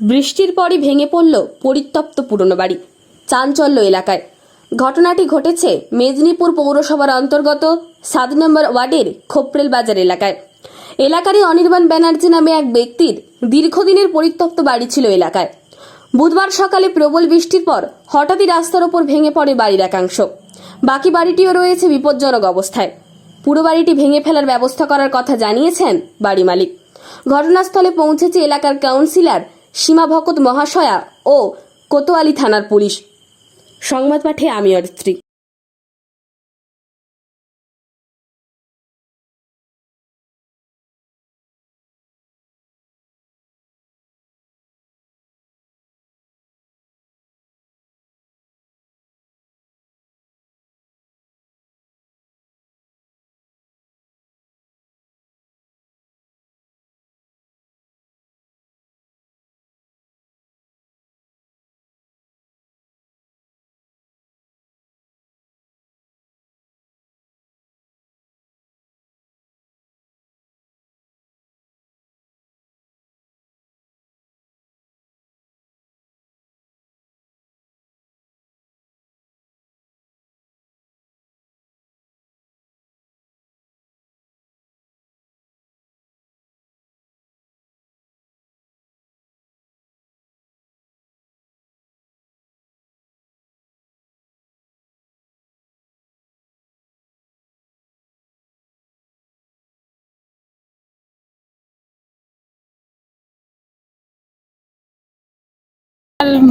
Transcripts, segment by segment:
বৃষ্টির পরই ভেঙে পড়ল পরিত্যক্ত পুরনো বাড়ি, চাঞ্চল্য এলাকায়। ঘটনাটি ঘটেছে মেদিনীপুর পৌরসভার অন্তর্গত সাত নম্বর ওয়ার্ডের খোপরেল বাজার এলাকায়। এলাকারই অনির্বাণ ব্যানার্জি নামে এক ব্যক্তির দীর্ঘদিনের পরিত্যক্ত বাড়ি ছিল এলাকায়। বুধবার সকালে প্রবল বৃষ্টির পর হঠাৎই রাস্তার ওপর ভেঙে পড়ে বাড়ির একাংশ। বাকি বাড়িটিও রয়েছে বিপজ্জনক অবস্থায়। পুরো বাড়িটি ভেঙে ফেলার ব্যবস্থা করার কথা জানিয়েছেন বাড়ি মালিক। ঘটনাস্থলে পৌঁছেছে এলাকার কাউন্সিলর সীমা ভকত মহাশয়া ও কোতোয়ালি থানার পুলিশ। সংবাদ পাঠে আমি অরিত্রী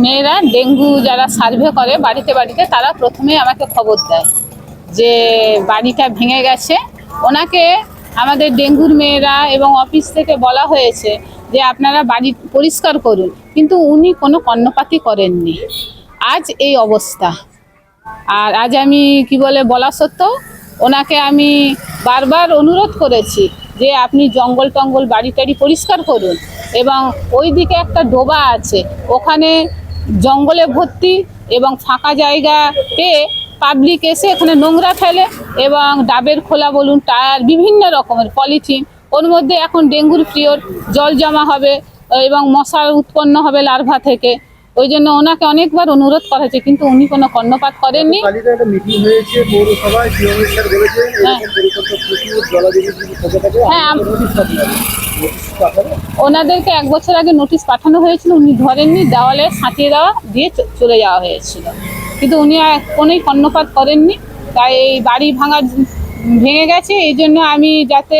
মেয়েরা ডেঙ্গু যারা সার্ভে করে বাড়িতে বাড়িতে, তারা প্রথমে আমাকে খবর দেয় যে বাড়িটা ভেঙে গেছে। ওনাকে আমাদের ডেঙ্গুর মেয়েরা এবং অফিস থেকে বলা হয়েছে যে আপনারা বাড়ি পরিষ্কার করুন। কিন্তু উনি কোনো কর্ণপাতি করেননি। আজ এই অবস্থা। আর আজ আমি কি বলে বলা সত্ত্বেও ওনাকে আমি বারবার অনুরোধ করেছি যে আপনি জঙ্গল টঙ্গল বাড়ি টাড়ি পরিষ্কার করুন এবং ওই দিকে একটা ডোবা আছে, ওখানে জঙ্গলে ভর্তি এবং ফাঁকা জায়গা পেয়ে পাবলিক এসে এখানে নোংরা ফেলে এবং ডাবের খোলা বলুন, টায়ার, বিভিন্ন রকমের পলিথিন ওর মধ্যে এখন ডেঙ্গুর প্রিয়র জল জমা হবে এবং মশার উৎপন্ন হবে লার্ভা থেকে। ওই জন্য ওনাকে অনেকবার অনুরোধ করা হয়েছে কিন্তু উনি কোনো কর্ণপাত করেননি। হ্যাঁ। হ্যাঁ, ওনাদেরকে এক বছর আগে নোটিশ পাঠানো হয়েছিল উনি ধরেননি দেওয়ালে সাঁটিয়ে দেওয়া দিয়ে চলে যাওয়া হয়েছিল। কিন্তু উনি আর কোনোই কর্ণপাত করেননি তাই এই বাড়ি ভাঙা ভেঙে গেছে এই জন্য আমি যাতে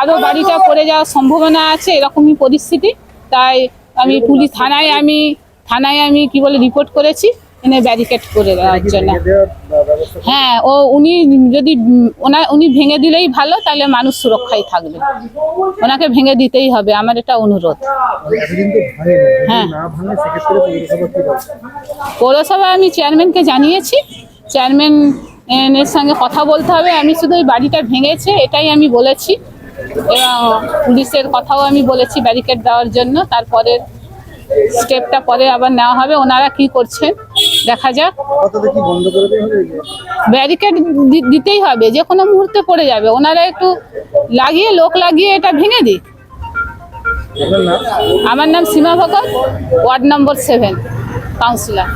আরও বাড়িটা পড়ে যাওয়ার সম্ভাবনা আছে এরকমই পরিস্থিতি। তাই আমি পুলিশ থানায় আমি থানায় আমি কি বলে রিপোর্ট করেছি এনে ব্যারিকেড করে দেওয়ার জন্য? হ্যাঁ ও উনি যদি ওনা উনি ভেঙে দিলেই ভালো তাহলে মানুষ সুরক্ষায় থাকবে। ওনাকে ভেঙে দিতেই হবে আমার এটা অনুরোধ। হ্যাঁ। পৌরসভা পৌরসভায় আমি চেয়ারম্যানকে জানিয়েছি। চেয়ারম্যান এর সঙ্গে কথা বলতে হবে আমি শুধু ওই বাড়িটা ভেঙেছে এটাই আমি বলেছি। এবং পুলিশের কথাও আমি বলেছি ব্যারিকেড দেওয়ার জন্য তারপরে স্টেপটা পরে আবার নেওয়া হবে। ওনারা কি করছেন দেখা যাক। ব্যারিকেড দিতেই হবে। যে কোনো মুহূর্তে পড়ে যাবে। ওনারা একটু লাগিয়ে লোক লাগিয়ে এটা ভেঙে দিক। আমার নাম Seema Bhagat ward number seven councillor.